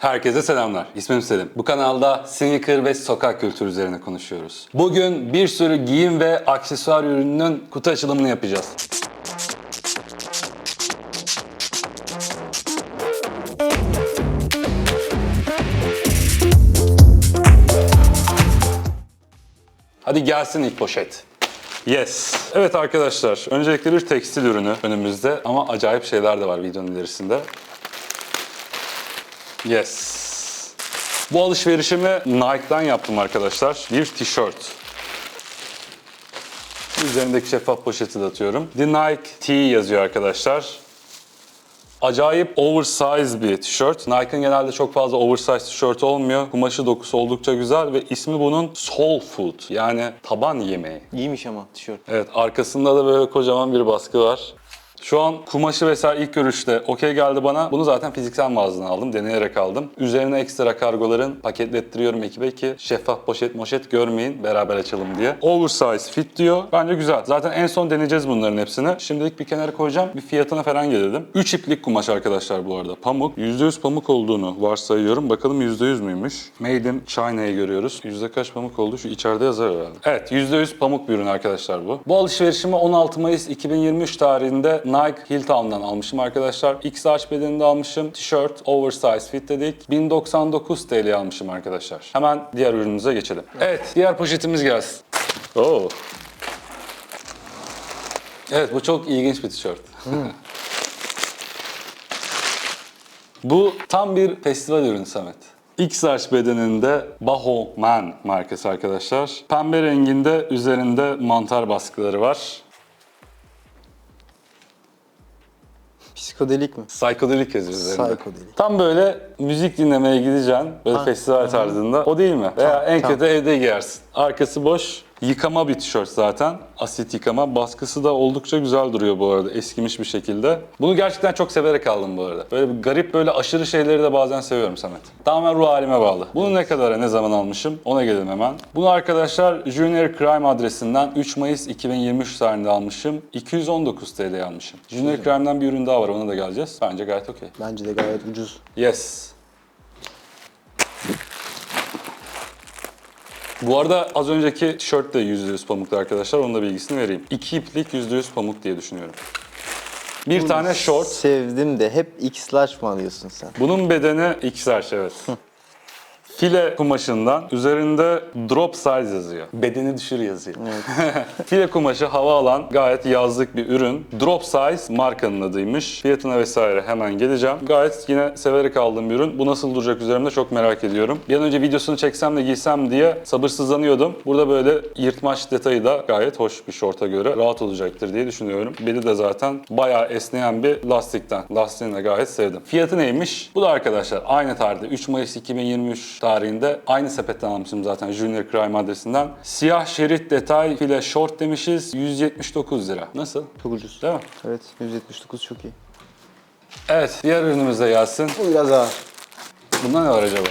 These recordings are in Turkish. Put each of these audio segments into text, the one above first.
Herkese selamlar. İsmim Selim. Bu kanalda sneaker ve sokak kültürü üzerine konuşuyoruz. Bugün bir sürü giyim ve aksesuar ürününün kutu açılımını yapacağız. Hadi gelsin ilk poşet. Yes. Evet arkadaşlar, öncelikle bir tekstil ürünü önümüzde ama acayip şeyler de var videonun ilerisinde. Yes. Bu alışverişimi Nike'dan yaptım arkadaşlar. Bir tişört. Üzerindeki şeffaf poşeti de atıyorum. The Nike T yazıyor arkadaşlar. Acayip oversize bir tişört. Nike'ın genelde çok fazla oversize tişört olmuyor. Kumaşı dokusu oldukça güzel ve ismi bunun Soul Food yani taban yemeği. İyiymiş ama tişört. Evet arkasında da böyle kocaman bir baskı var. Şu an kumaşı vesaire ilk görüşte okey geldi bana. Bunu zaten fiziksel mağazadan aldım, deneyerek aldım. Üzerine ekstra kargoların paketlettiriyorum ekibe ki şeffaf poşet moşet görmeyin, beraber açalım diye. Oversize fit diyor. Bence güzel. Zaten en son deneyeceğiz bunların hepsini. Şimdilik bir kenara koyacağım. Bir fiyatına falan gelelim. 3 iplik kumaş arkadaşlar bu arada. Pamuk. %100 pamuk olduğunu varsayıyorum. Bakalım %100 müymüş? Made in China'yı görüyoruz. Yüzde kaç pamuk oldu? Şu içeride yazar herhalde. Evet %100 pamuk bir ürün arkadaşlar bu. Bu alışverişimi 16 Mayıs 2023 tarihinde Nike Hilltown'dan almışım arkadaşlar. XH bedeninde almışım. Tişört, oversize fit dedik. 1099 TL almışım arkadaşlar. Hemen diğer ürünümüze geçelim. Evet, diğer poşetimiz gelsin. Oo. Evet, bu çok ilginç bir tişört. bu tam bir festival ürünü Samet. XH bedeninde Baho Man markası arkadaşlar. Pembe renginde üzerinde mantar baskıları var. Psikodelik mi? Psychedelic yazıyor üzerinde. Psychedelic. Tam böyle müzik dinlemeye gideceksin. Böyle Ha, festival tarzında. O değil mi? Veya en kötü evde giyersin. Arkası boş. Yıkama bir tişört zaten. Asit yıkama. Baskısı da oldukça güzel duruyor bu arada. Eskimiş bir şekilde. Bunu gerçekten çok severek aldım bu arada. Böyle bir garip böyle aşırı şeyleri de bazen seviyorum Samet. Tamamen ruh halime bağlı. Bunu ne kadara ne zaman almışım? Ona gelelim hemen. Bunu arkadaşlar Junior Crime adresinden 3 Mayıs 2023 tarihinde almışım. 219 TL almışım. Junior Crime'den bir ürün daha var. Ona da geleceğiz. Bence gayet okey. Bence de gayet ucuz. Yes. Bu arada az önceki tişört de %100 pamuktu arkadaşlar. Onun da bilgisini vereyim. İki iplik %100 pamuk diye düşünüyorum. Bir tane short. Sevdim de hep X-Large mı alıyorsun sen? Bunun bedeni XL evet. File kumaşından üzerinde drop size yazıyor. Bedeni düşür yazıyor. File kumaşı hava alan gayet yazlık bir ürün. Drop size markanın adıymış. Fiyatına vesaire hemen geleceğim. Gayet yine severek aldığım bir ürün. Bu nasıl duracak üzerimde çok merak ediyorum. Bir an önce videosunu çeksem de giysem diye sabırsızlanıyordum. Burada böyle yırtmaç detayı da gayet hoş bir şorta göre rahat olacaktır diye düşünüyorum. Beli de zaten bayağı esneyen bir lastikten. Lastiğini de gayet sevdim. Fiyatı neymiş? Bu da arkadaşlar aynı tarihte 3 Mayıs 2023 tarihinde aynı sepetten almışım zaten Junior Crime adresinden. Siyah şerit detay file short demişiz 179 lira. Nasıl? Çok ucuz. Değil mi? Evet 179 çok iyi. Evet diğer ürünümüz de gelsin. Bu biraz ağır. Bunda ne var acaba?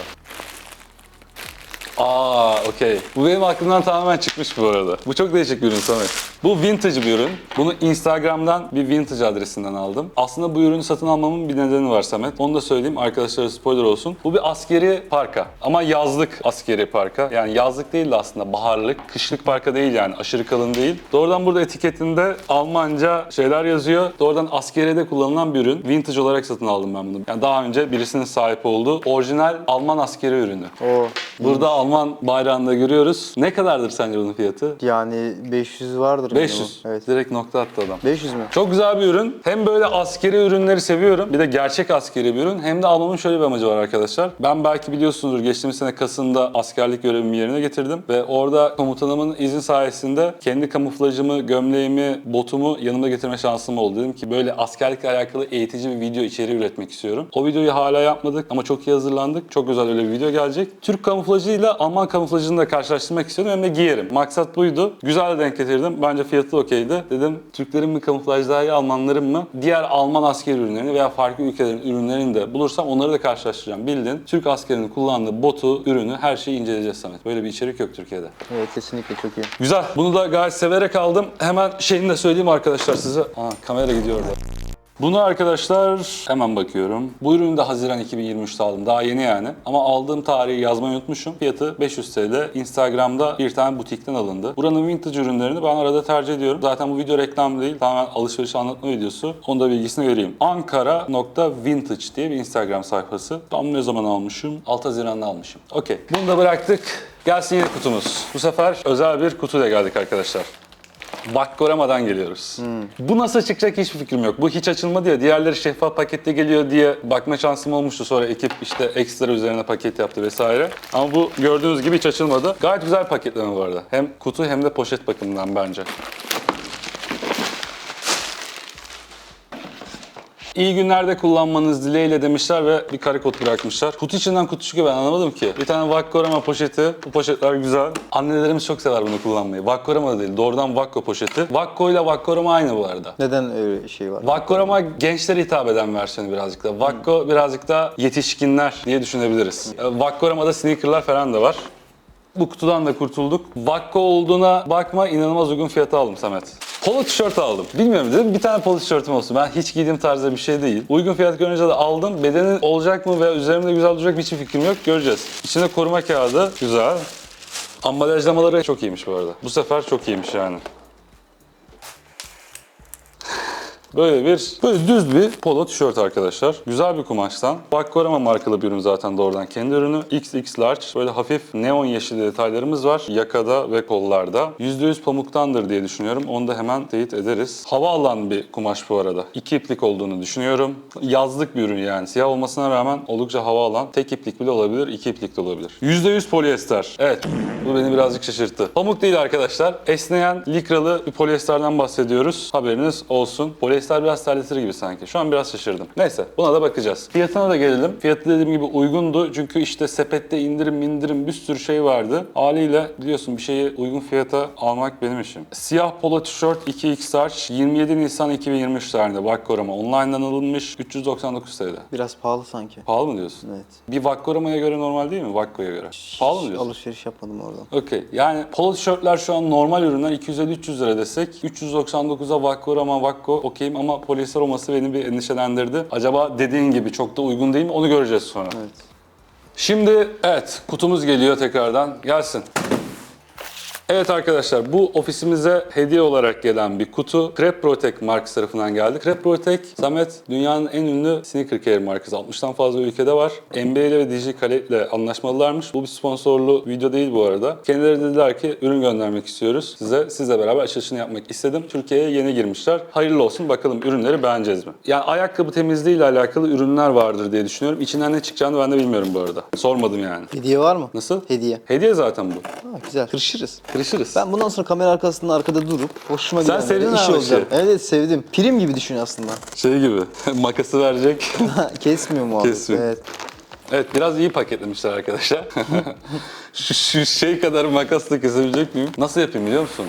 Aa, okey. Bu benim aklımdan tamamen çıkmış bu arada. Bu çok değişik bir ürün Samet. Bu vintage bir ürün. Bunu Instagram'dan bir vintage adresinden aldım. Aslında bu ürünü satın almamın bir nedeni var Samet. Onu da söyleyeyim arkadaşlara spoiler olsun. Bu bir askeri parka. Ama yazlık askeri parka. Yani yazlık değil de aslında baharlık. Kışlık parka değil yani aşırı kalın değil. Doğrudan burada etiketinde Almanca şeyler yazıyor. Doğrudan askeriyede kullanılan bir ürün. Vintage olarak satın aldım ben bunu. Yani daha önce birisinin sahip olduğu orijinal Alman askeri ürünü. O Burada Alman bayrağını da görüyoruz. Ne kadardır sence bunun fiyatı? yani 500 vardır. 500. minimum. Evet. Direkt nokta attı adam. 500 mü? Çok güzel bir ürün. Hem böyle askeri ürünleri seviyorum. Bir de gerçek askeri bir ürün. Hem de almamın şöyle bir amacı var arkadaşlar. Ben belki biliyorsunuzdur geçtiğimiz sene Kasım'da askerlik görevimi yerine getirdim. Ve orada komutanımın izin sayesinde kendi kamuflajımı, gömleğimi, botumu yanımda getirme şansım oldu. Dedim ki böyle askerlikle alakalı eğitici bir video içeriği üretmek istiyorum. O videoyu hala yapmadık ama çok iyi hazırlandık. Çok güzel öyle bir video gelecek. Türk kamuflajıyla Alman kamuflajını da karşılaştırmak istiyordum hem de giyerim. Maksat buydu. Güzel de denk getirdim. Bence fiyatı okeydi. Dedim Türklerin mi kamuflaj daha iyi, Almanların mı? Diğer Alman asker ürünlerini veya farklı ülkelerin ürünlerini de bulursam onları da karşılaştıracağım. Bildin Türk askerinin kullandığı botu, ürünü her şeyi inceleyeceğiz Samet. Böyle bir içerik yok Türkiye'de. Evet kesinlikle çok iyi. Güzel. Bunu da gayet severek aldım. Hemen şeyini de söyleyeyim arkadaşlar size. Aa kamera gidiyor orada. Bunu arkadaşlar hemen bakıyorum. Bu ürünü de Haziran 2023'te aldım. Daha yeni yani. Ama aldığım tarihi yazmayı unutmuşum. Fiyatı 500 TL. Instagram'da bir tane butikten alındı. Buranın vintage ürünlerini ben arada tercih ediyorum. Zaten bu video reklam değil. Tamamen alışveriş anlatma videosu. Onu da bilgisini vereyim. Ankara.vintage diye bir Instagram sayfası. Tam ne zaman almışım? 6 Haziran'da almışım. Okey. Bunu da bıraktık. Gelsin yeni kutumuz. Bu sefer özel bir kutuyla geldik arkadaşlar. Vakkoramadan geliyoruz. Bu nasıl çıkacak hiçbir fikrim yok. Bu hiç açılmadı ya. Diğerleri şeffaf pakette geliyor diye bakma şansım olmuştu. Sonra ekip işte ekstra üzerine paket yaptı vesaire. Ama bu gördüğünüz gibi hiç açılmadı. Gayet güzel paketleme bu arada. Hem kutu hem de poşet bakımından bence. İyi günlerde kullanmanız dileğiyle demişler ve bir kare kod bırakmışlar. Kutu içinden kutu çıkıyor ben anlamadım ki. Bir tane Vakkorama poşeti. Bu poşetler güzel. Annelerimiz çok sever bunu kullanmayı. Vakkorama da değil. Doğrudan Vakko poşeti. Vakko ile Vakkorama aynı bu arada. Neden öyle şey var? Vakkorama gençlere hitap eden versiyonu birazcık da. Vakko birazcık daha yetişkinler diye düşünebiliriz. E, Vakkorama'da sneakerlar falan da var. Bu kutudan da kurtulduk. Vakko olduğuna bakma inanılmaz uygun fiyata aldım Samet. Polo tişört aldım. Bilmiyorum dedim bir tane polo tişörtüm olsun. Ben hiç giydiğim tarzda bir şey değil. Uygun fiyat görünce de aldım. Bedeni olacak mı ve üzerimde güzel duracak mı hiçbir fikrim yok. Göreceğiz. İçinde koruma kağıdı. Güzel. Ambalajlamaları çok iyiymiş bu arada. Bu sefer çok iyiymiş yani. Böyle bir, böyle düz bir polo tişört arkadaşlar. Güzel bir kumaştan. Vakkorama markalı bir ürün zaten doğrudan kendi ürünü. XX large. Böyle hafif neon yeşil detaylarımız var. Yakada ve kollarda. %100 pamuktandır diye düşünüyorum. Onu da hemen teyit ederiz. Hava alan bir kumaş bu arada. İki iplik olduğunu düşünüyorum. Yazlık bir ürün yani. Siyah olmasına rağmen oldukça hava alan. Tek iplik bile olabilir, iki iplik de olabilir. %100 polyester. Evet. Bu beni birazcık şaşırttı. Pamuk değil arkadaşlar. Esneyen, likralı bir polyesterden bahsediyoruz. Haberiniz olsun. Polyester biraz terletir gibi sanki. Şu an biraz şaşırdım. Neyse buna da bakacağız. Fiyatına da gelelim. Fiyatı dediğim gibi uygundu. Çünkü işte sepette indirim indirim bir sürü şey vardı. Haliyle biliyorsun bir şeyi uygun fiyata almak benim işim. Siyah polo tişört 2X large 27 Nisan 2023 tarihinde Vakkorama online'dan alınmış 399 TL. Biraz pahalı sanki. Pahalı mı diyorsun? Evet. Bir Vakkorama'ya göre normal değil mi? Vakko'ya göre. Pahalı mı diyorsun? Alışveriş yapmadım oradan. Okey. Yani polo tişörtler şu an normal ürünler 250-300 lira desek 399'a Vakkorama Vakko okeyim ama polyester olması beni bir endişelendirdi. Acaba dediğin gibi çok da uygun değil mi? Onu göreceğiz sonra. Evet. Şimdi evet kutumuz geliyor tekrardan. Gelsin. Evet arkadaşlar bu ofisimize hediye olarak gelen bir kutu. Crep Protect markası tarafından geldi. Crep Protect, Samet dünyanın en ünlü sneaker care markası. 60'tan fazla ülkede var. NBA ile ve Digital ile anlaşmalılarmış. Bu bir sponsorlu video değil bu arada. Kendileri dediler ki ürün göndermek istiyoruz size. Sizle beraber açılışını yapmak istedim. Türkiye'ye yeni girmişler. Hayırlı olsun bakalım ürünleri beğeneceğiz mi? Yani ayakkabı temizliği ile alakalı ürünler vardır diye düşünüyorum. İçinden ne çıkacağını ben de bilmiyorum bu arada. Sormadım yani. Hediye var mı? Nasıl? Hediye. Hediye zaten bu. Ha, güzel. Kırışırız. Kırışırız. Ben bundan sonra kamera arkasında arkada durup hoşuma Sen giden sevdin böyle mi iş abi olacağım. şey? Evet, sevdim. Prim gibi düşün aslında. Şey gibi makası verecek. Kesmiyor muhabbet. Kesmiyor. Evet. evet biraz iyi paketlemişler arkadaşlar. şu, şu şey kadar makasla kesebilecek miyim? Nasıl yapayım biliyor musun?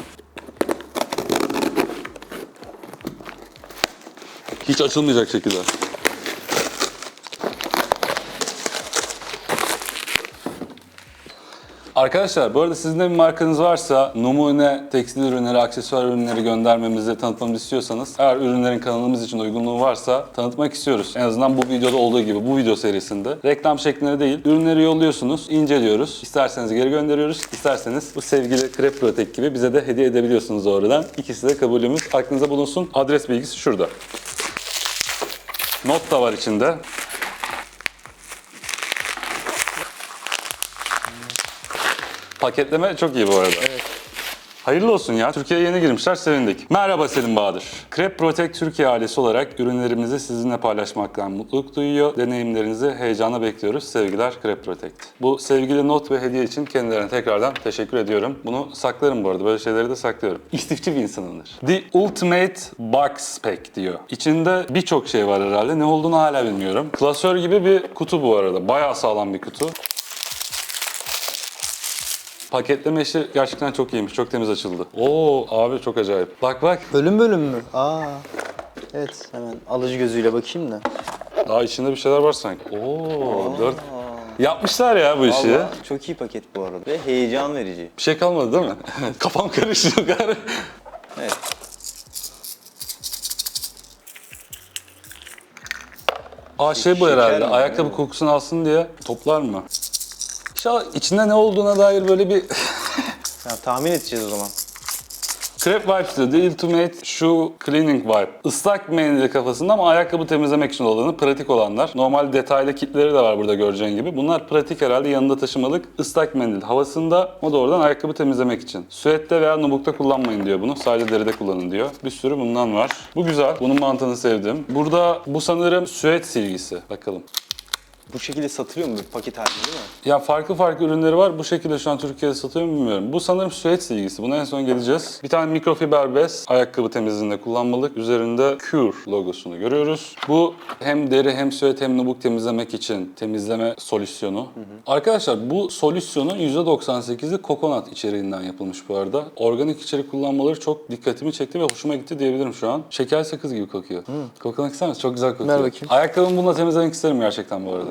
Hiç açılmayacak şekilde. Arkadaşlar bu arada sizin de bir markanız varsa numune, tekstil ürünleri, aksesuar ürünleri göndermemizi, tanıtmamızı istiyorsanız eğer ürünlerin kanalımız için uygunluğu varsa tanıtmak istiyoruz. En azından bu videoda olduğu gibi bu video serisinde. Reklam şeklinde değil. Ürünleri yolluyorsunuz, inceliyoruz. İsterseniz geri gönderiyoruz. isterseniz bu sevgili Krep Protect gibi bize de hediye edebiliyorsunuz oradan. İkisi de kabulümüz. Aklınıza bulunsun. Adres bilgisi şurada. Not da var içinde. Paketleme çok iyi bu arada. Hayırlı olsun ya. Türkiye'ye yeni girmişler, sevindik. Merhaba Selim Bahadır. Crep Protect Türkiye ailesi olarak ürünlerimizi sizinle paylaşmaktan mutluluk duyuyor. Deneyimlerinizi heyecanla bekliyoruz. Sevgiler Crep Protect. Bu sevgili not ve hediye için kendilerine tekrardan teşekkür ediyorum. Bunu saklarım bu arada. Böyle şeyleri de saklıyorum. İstifçi bir insanımdır. The Ultimate Box Pack diyor. İçinde birçok şey var herhalde. Ne olduğunu hala bilmiyorum. Klasör gibi bir kutu bu arada. Bayağı sağlam bir kutu. Paketleme işi gerçekten çok iyiymiş. Çok temiz açıldı. Oo abi çok acayip. Bak bak. Bölüm bölüm mü? Aa. Evet hemen alıcı gözüyle bakayım da. Daha içinde bir şeyler var sanki. Oo dört. Yapmışlar ya bu işi. Vallahi çok iyi paket bu arada. Ve heyecan verici. Bir şey kalmadı değil mi? Kafam karıştı gari. Evet. Aa şey bu Şeker herhalde. mi? Ayakkabı kokusunu alsın diye toplar mı? İnşallah içinde ne olduğuna dair böyle bir Ya, tahmin edeceğiz o zaman. Crep Wipes diyor. The Ultimate Shoe Cleaning Wipe. Islak mendili kafasında ama ayakkabı temizlemek için olanı pratik olanlar. Normal detaylı kitleri de var burada göreceğin gibi. Bunlar pratik herhalde yanında taşımalık ıslak mendil havasında o doğrudan ayakkabı temizlemek için. Süette veya nubukta kullanmayın diyor bunu. Sadece deride kullanın diyor. Bir sürü bundan var. Bu güzel. Bunun mantığını sevdim. Burada bu sanırım süet silgisi. Bakalım. Bu şekilde satılıyor mu bir paket halinde değil mi? Ya farklı farklı ürünleri var. Bu şekilde şu an Türkiye'de satıyor mu bilmiyorum. Bu sanırım süet silgisi. Buna en son geleceğiz. Bir tane mikrofiber bez ayakkabı temizliğinde kullanmalık. Üzerinde Cure logosunu görüyoruz. Bu hem deri hem süet hem nubuk temizlemek için temizleme solüsyonu. Arkadaşlar bu solüsyonun %98'i kokonat içeriğinden yapılmış bu arada. Organik içerik kullanmaları çok dikkatimi çekti ve hoşuma gitti diyebilirim şu an. Şeker sakız gibi kokuyor. Koklamak ister misin? Çok güzel kokuyor. Ver bakayım. Ayakkabımı bununla temizlemek isterim gerçekten bu arada.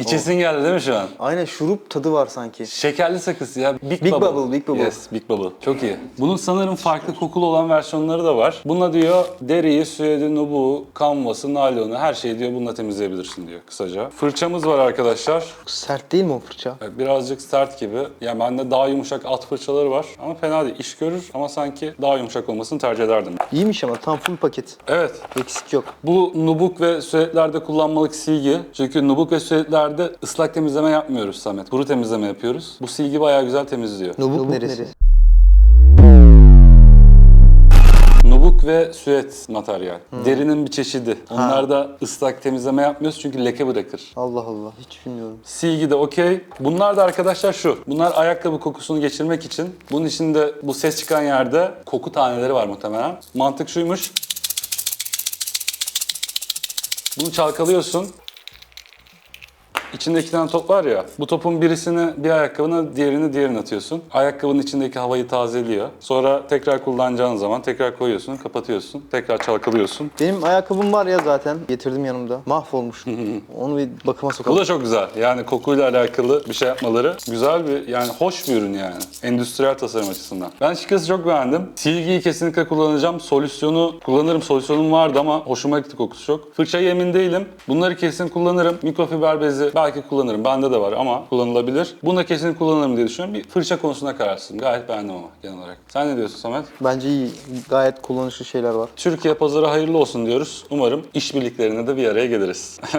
İçesin geldi değil mi şu an? Aynen şurup tadı var sanki. Şekerli sakız ya. Big, Big Bubble. Bubble, Big Bubble. Yes, Big Bubble. Çok iyi. Bunun sanırım farklı kokulu olan versiyonları da var. Buna diyor deriyi, süedi, nubuğu, kanvası, naylonu her şeyi diyor bununla temizleyebilirsin diyor kısaca. Fırçamız var arkadaşlar. Sert değil mi o fırça? Evet, Birazcık sert gibi. Ya bende daha yumuşak alt fırçaları var. Ama fena değil. İş görür ama sanki daha yumuşak olmasını tercih ederdim. İyiymiş ama tam full paket. Evet. Eksik yok. Bu nubuk ve süetlerde kullanmalık silgi. Çünkü nubuk ve süetlerde ıslak temizleme yapmıyoruz Samet. Kuru temizleme yapıyoruz. Bu silgi bayağı güzel temizliyor. Nubuk, neresi? Nubuk ve süet materyal. Derinin bir çeşidi. Onlarda ıslak temizleme yapmıyoruz çünkü leke bırakır. Allah Allah hiç bilmiyorum. Silgi de okey. Bunlar da arkadaşlar şu. Bunlar ayakkabı kokusunu geçirmek için. Bunun içinde bu ses çıkan yerde koku taneleri var muhtemelen. Mantık şuymuş. Bunu çalkalıyorsun. İçinde iki tane top var ya. Bu topun birisini bir ayakkabına, diğerini diğerine atıyorsun. Ayakkabının içindeki havayı tazeliyor. Sonra tekrar kullanacağın zaman tekrar koyuyorsun, kapatıyorsun. Tekrar çalkalıyorsun. Benim ayakkabım var ya zaten. Getirdim yanımda. Mahvolmuş. Onu bir bakıma Bu sokalım. da çok güzel. Yani kokuyla alakalı bir şey yapmaları güzel bir yani hoş bir ürün yani. Endüstriyel tasarım açısından. Ben açıkçası çok beğendim. Silgiyi kesinlikle kullanacağım. Solüsyonu kullanırım. Solüsyonum vardı ama hoşuma gitti kokusu çok. Fırçayı emin değilim. Bunları kesin kullanırım. Mikrofiber bezi belki kullanırım. Bende de var ama kullanılabilir. Bunu da kesin kullanırım diye düşünüyorum. Bir fırça konusunda kararsızım. Gayet beğendim ama genel olarak. Sen ne diyorsun Samet? Bence iyi. Gayet kullanışlı şeyler var. Türkiye pazarı hayırlı olsun diyoruz. Umarım işbirliklerine de bir araya geliriz.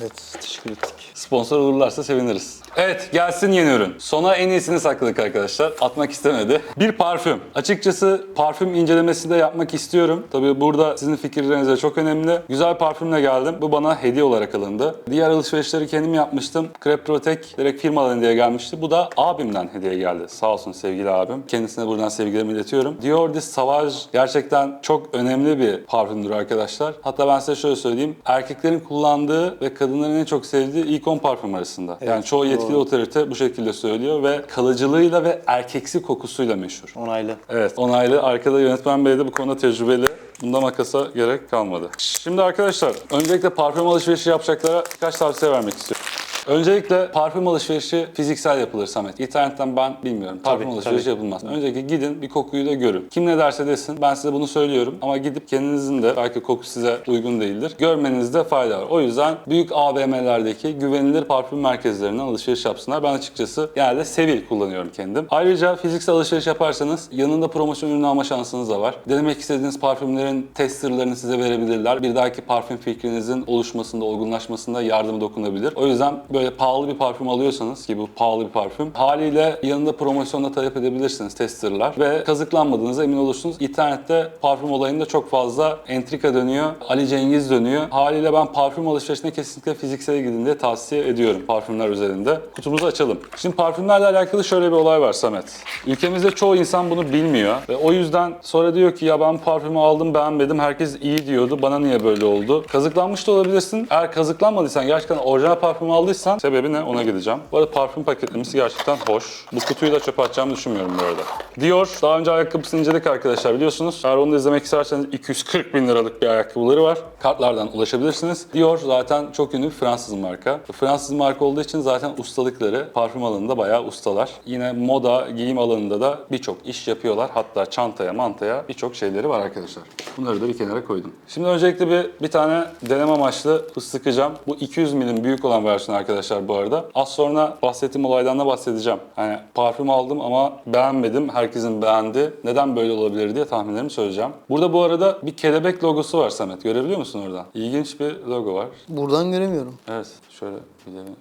Evet teşekkür ettik. Sponsor olurlarsa seviniriz. Evet gelsin yeni ürün. Sona en iyisini sakladık arkadaşlar. Atmak istemedi. Bir parfüm. Açıkçası parfüm incelemesi de yapmak istiyorum. Tabii burada sizin fikirleriniz de çok önemli. Güzel parfümle geldim. Bu bana hediye olarak alındı. Diğer alışverişleri kendim yapmıştım. Crep Protect direkt firmadan hediye gelmişti. Bu da abimden hediye geldi. Sağ olsun sevgili abim. Kendisine buradan sevgilerimi iletiyorum. Dior Dis Sauvage gerçekten çok önemli bir parfümdür arkadaşlar. Hatta ben size şöyle söyleyeyim. Erkeklerin kullandığı ve kadınların en çok sevdiği ilk 10 parfüm arasında. yani çoğu yetkili otorite bu şekilde söylüyor ve kalıcılığıyla ve erkeksi kokusuyla meşhur. Onaylı. Evet, onaylı. Arkada yönetmen bey de bu konuda tecrübeli. Bunda makasa gerek kalmadı. Şimdi arkadaşlar, öncelikle parfüm alışverişi yapacaklara birkaç tavsiye vermek istiyorum. Öncelikle parfüm alışverişi fiziksel yapılır Samet. İnternetten ben bilmiyorum. Parfüm Tabii, alışverişi tabii. yapılmaz. Öncelikle gidin bir kokuyu da görün. Kim ne derse desin ben size bunu söylüyorum ama gidip kendinizin de belki koku size uygun değildir. Görmenizde fayda var. O yüzden büyük AVM'lerdeki güvenilir parfüm merkezlerinden alışveriş yapsınlar. Ben açıkçası genelde Sevil kullanıyorum kendim. Ayrıca fiziksel alışveriş yaparsanız yanında promosyon ürünü alma şansınız da var. Denemek istediğiniz parfümlerin testerlarını size verebilirler. Bir dahaki parfüm fikrinizin oluşmasında, olgunlaşmasında yardım dokunabilir. O yüzden böyle pahalı bir parfüm alıyorsanız ki bu pahalı bir parfüm haliyle yanında promosyonla talep edebilirsiniz testerlar ve kazıklanmadığınıza emin olursunuz. İnternette parfüm olayında çok fazla entrika dönüyor. Ali Cengiz dönüyor. Haliyle ben parfüm alışverişine kesinlikle fiziksel gidin diye tavsiye ediyorum parfümler üzerinde. Kutumuzu açalım. Şimdi parfümlerle alakalı şöyle bir olay var Samet. Ülkemizde çoğu insan bunu bilmiyor ve o yüzden sonra diyor ki ya ben parfümü aldım beğenmedim herkes iyi diyordu bana niye böyle oldu? Kazıklanmış da olabilirsin. Eğer kazıklanmadıysan gerçekten orijinal parfümü aldıysan dersen sebebi ne ona gideceğim. Bu arada parfüm paketlemesi gerçekten hoş. Bu kutuyu da çöpe atacağımı düşünmüyorum bu arada. Dior daha önce ayakkabısını inceledik arkadaşlar biliyorsunuz. Eğer onu da izlemek isterseniz 240 bin liralık bir ayakkabıları var. Kartlardan ulaşabilirsiniz. Dior zaten çok ünlü bir Fransız marka. Fransız marka olduğu için zaten ustalıkları parfüm alanında bayağı ustalar. Yine moda, giyim alanında da birçok iş yapıyorlar. Hatta çantaya, mantaya birçok şeyleri var arkadaşlar. Bunları da bir kenara koydum. Şimdi öncelikle bir, bir tane deneme amaçlı fıs sıkacağım. Bu 200 milim büyük olan versiyon arkadaşlar bu arada. Az sonra bahsettiğim olaydan da bahsedeceğim. Hani parfüm aldım ama beğenmedim. Herkesin beğendi. Neden böyle olabilir diye tahminlerimi söyleyeceğim. Burada bu arada bir kelebek logosu var Samet. Görebiliyor musun orada? İlginç bir logo var. Buradan göremiyorum. Evet, şöyle gidelim.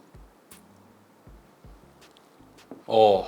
Oh.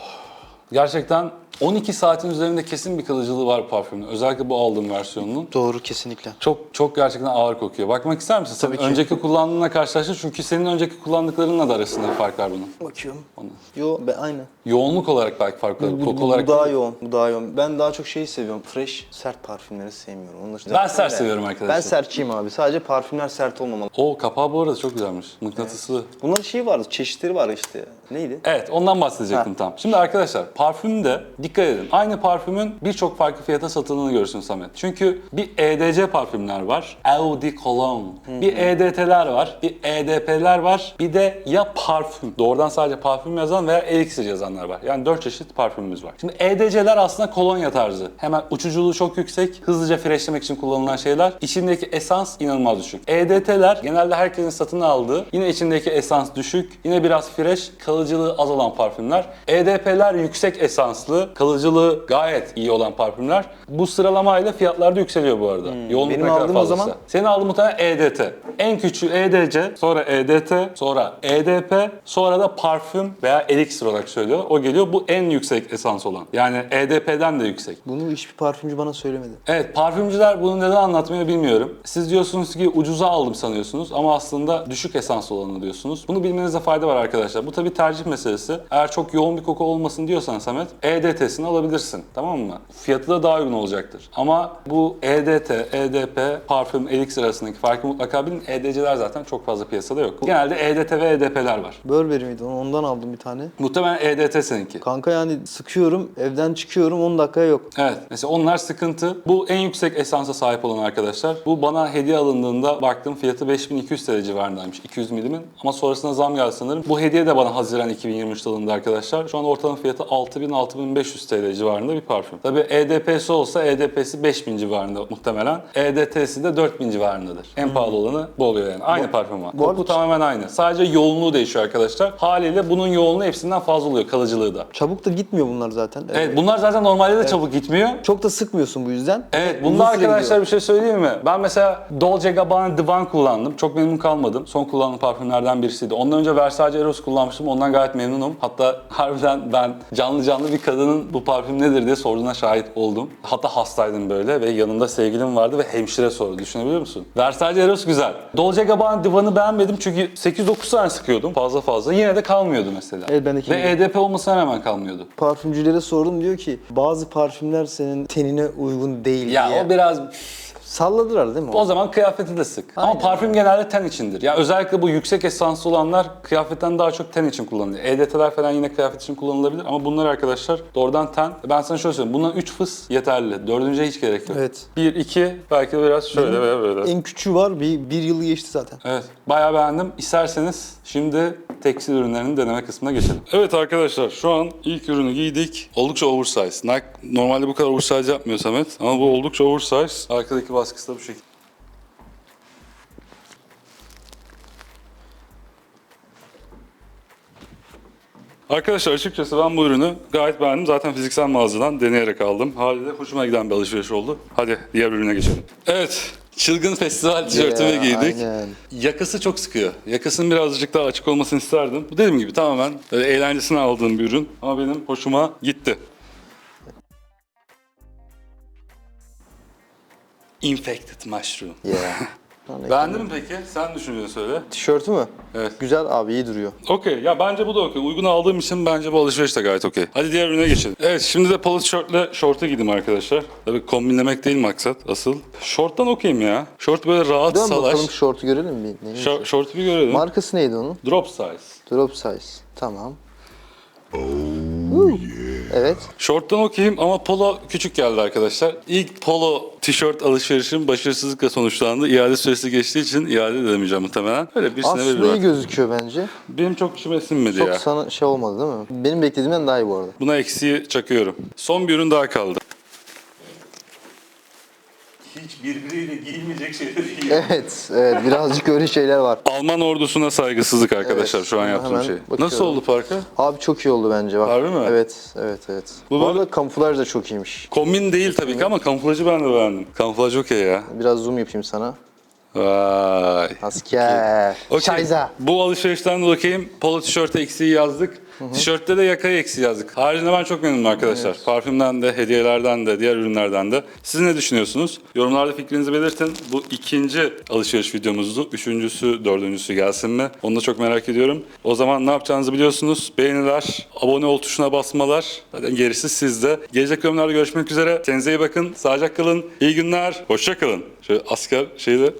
Gerçekten 12 saatin üzerinde kesin bir kalıcılığı var parfümün. Özellikle bu aldığım versiyonunun. Doğru kesinlikle. Çok çok gerçekten ağır kokuyor. Bakmak ister misin? Tabii ki. Önceki kullandığınla karşılaştır çünkü senin önceki kullandıklarınla da arasında bir fark var bunun. Bakıyorum. Onu. Yo be aynı. Yoğunluk olarak belki fark var. Bu, Koku bu- olarak bu daha yoğun. Bu daha yoğun. Ben daha çok şeyi seviyorum. Fresh, sert parfümleri sevmiyorum. Onun dışında Ben sert seviyorum arkadaşlar. Ben sertçiyim abi. Sadece parfümler sert olmamalı. O kapağı bu arada çok güzelmiş. Mıknatıslı. Bunların şeyi vardı, çeşitleri var işte. Neydi? Evet ondan bahsedecektim tam. Şimdi arkadaşlar parfümde dikkat edin. Aynı parfümün birçok farklı fiyata satıldığını görürsün Samet. Çünkü bir EDC parfümler var. Eau de Cologne. Bir EDT'ler var. Bir EDP'ler var. Bir de ya parfüm. Doğrudan sadece parfüm yazan veya elixir yazanlar var. Yani dört çeşit parfümümüz var. Şimdi EDC'ler aslında kolonya tarzı. Hemen uçuculuğu çok yüksek. Hızlıca freshlemek için kullanılan şeyler. İçindeki esans inanılmaz düşük. EDT'ler genelde herkesin satın aldığı. Yine içindeki esans düşük. Yine biraz fresh. Kalıcılığı az olan parfümler. EDP'ler yüksek esanslı. Kalıcılığı gayet iyi olan parfümler. Bu sıralamayla fiyatlar da yükseliyor bu arada. Yoğunluk Benim ne kadar aldığım o zaman- Senin aldığın muhtemelen EDT. En küçüğü EDC, sonra EDT, sonra EDP, sonra da parfüm veya elixir olarak söylüyor. O geliyor. Bu en yüksek esans olan. Yani EDP'den de yüksek. Bunu hiçbir parfümcü bana söylemedi. Evet parfümcüler bunu neden anlatmıyor bilmiyorum. Siz diyorsunuz ki ucuza aldım sanıyorsunuz ama aslında düşük esans olanı diyorsunuz. Bunu bilmenizde fayda var arkadaşlar. Bu tabii tercih meselesi. Eğer çok yoğun bir koku olmasın diyorsan Samet EDT'sini alabilirsin tamam mı? Fiyatı da daha uygun olacaktır. Ama bu EDT, EDP, parfüm, elixir arasındaki farkı mutlaka bilin. EDC'ler zaten çok fazla piyasada yok. Genelde EDT ve EDP'ler var. Burberry miydi? Ondan aldım bir tane. Muhtemelen EDT seninki. Kanka yani sıkıyorum, evden çıkıyorum 10 dakikaya yok. Evet. Mesela onlar sıkıntı. Bu en yüksek esansa sahip olan arkadaşlar. Bu bana hediye alındığında baktım fiyatı 5200 TL civarındaymış. 200 milimin. Ama sonrasında zam geldi sanırım. Bu hediye de bana Haziran 2023 alındı arkadaşlar. Şu an ortalama fiyatı 6000-6500 TL civarında bir parfüm. Tabii EDP'si olsa EDP'si 5000 civarında muhtemelen. EDT'si de 4000 civarındadır. En pahalı olanı bu oluyor yani. Aynı parfüm var. bu Bu, tamamen aynı. Sadece yoğunluğu değişiyor arkadaşlar. Haliyle bunun yoğunluğu hepsinden fazla oluyor. Kalıcılığı da. Çabuk da gitmiyor bunlar zaten. Evet bunlar zaten normalde de çabuk gitmiyor. Çok da sıkmıyorsun bu yüzden. Evet, bunda arkadaşlar gidiyor. bir şey söyleyeyim mi? Ben mesela Dolce Gabbana Divan kullandım. Çok memnun kalmadım. Son kullandığım parfümlerden birisiydi. Ondan önce Versace Eros kullanmıştım. Ondan gayet memnunum. Hatta harbiden ben canlı canlı bir kadının bu parfüm nedir diye sorduğuna şahit oldum. Hatta hastaydım böyle ve yanımda sevgilim vardı ve hemşire sordu. Düşünebiliyor musun? Versace Eros güzel. Dolce Gabbana Divan'ı beğenmedim çünkü 8-9 tane sıkıyordum fazla fazla. Yine de kalmıyordu mesela. Evet, bendeki ve gibi. EDP olmasına hemen kalmıyordu. Parfümcülere sordum diyor ki bazı parfümler senin tenine uygun değil Ya diye. o biraz Salladılar değil mi? O zaman kıyafeti de sık. Ama Aynen. parfüm genelde ten içindir. Ya özellikle bu yüksek esanslı olanlar kıyafetten daha çok ten için kullanılıyor. EDT'ler falan yine kıyafet için kullanılabilir ama bunlar arkadaşlar doğrudan ten. Ben sana şöyle söyleyeyim. Bundan 3 fıs yeterli. Dördüncüye hiç gerek yok. Evet. 1, 2 belki de biraz şöyle veya böyle. En küçüğü var. Bir, bir yılı geçti zaten. Evet. Bayağı beğendim. İsterseniz şimdi tekstil ürünlerinin deneme kısmına geçelim. Evet arkadaşlar şu an ilk ürünü giydik. Oldukça oversize. Nike normalde bu kadar oversize yapmıyor Samet. Ama bu oldukça oversize. Arkadaki baskısı da bu şekilde. Arkadaşlar açıkçası ben bu ürünü gayet beğendim. Zaten fiziksel mağazadan deneyerek aldım. Haliyle hoşuma giden bir alışveriş oldu. Hadi diğer ürüne geçelim. Evet. Çılgın festival tişörtümü Ya, giydik. aynen. Yakası çok sıkıyor. Yakasının birazcık daha açık olmasını isterdim. Bu dediğim gibi tamamen böyle eğlencesine aldığım bir ürün. Ama benim hoşuma gitti. Infected mushroom. Ya. Lan Beğendin mi peki? Sen düşünceni söyle. Tişörtü mü? Evet. Güzel abi iyi duruyor. Okey. Ya bence bu da okey. Uygun aldığım için bence bu alışveriş de gayet okey. Hadi diğer ürüne geçelim. Evet şimdi de polo tişörtle şorta giydim arkadaşlar. Tabii kombinlemek değil maksat asıl. Şorttan okeyim ya. Şort böyle rahat Dön salaş. bakalım şortu görelim bir. Neymiş? Şo- şortu bir görelim. Markası neydi onun? Drop size. Drop size. Tamam. Huu. Evet. Şorttan okeyim ama polo küçük geldi arkadaşlar. İlk polo tişört alışverişim başarısızlıkla sonuçlandı. İade süresi geçtiği için iade edemeyeceğim muhtemelen. Öyle birisine Aslında iyi veririm. gözüküyor bence. Benim çok içime sinmedi Çok ya. sana şey olmadı değil mi? Benim beklediğimden daha iyi bu arada. Buna eksiği çakıyorum. Son bir ürün daha kaldı. Hiç birbiriyle giyilmeyecek şeyler değil. Evet, evet birazcık öyle şeyler var. Alman ordusuna saygısızlık arkadaşlar Evet, şu an hemen yaptığım şey. bakıyorum. Nasıl oldu parka? Abi çok iyi oldu bence bak. Harbi mi? Evet, evet, evet. Bu Bu, böyle- arada kamuflaj da çok iyiymiş. Kombin değil tabii ki ama kamuflajı ben de beğendim. Kamuflaj okey ya. Biraz zoom yapayım sana. Vay. Asker. Okey. Şayza. Bu alışverişten de okeyim. Polo tişörte eksiği yazdık. Tişörtte de yakaya eksiği yazdık. Haricinde ben çok memnunum arkadaşlar. Parfümden de, hediyelerden de, diğer ürünlerden de. Siz ne düşünüyorsunuz? Yorumlarda fikrinizi belirtin. Bu ikinci alışveriş videomuzdu. Üçüncüsü, dördüncüsü gelsin mi? Onu da çok merak ediyorum. O zaman ne yapacağınızı biliyorsunuz. Beğeniler, abone ol tuşuna basmalar. Zaten gerisi sizde. Gelecek bölümlerde görüşmek üzere. Kendinize iyi bakın. Sağlıcakla kalın. İyi günler. Hoşça kalın. Şöyle asker şeyi de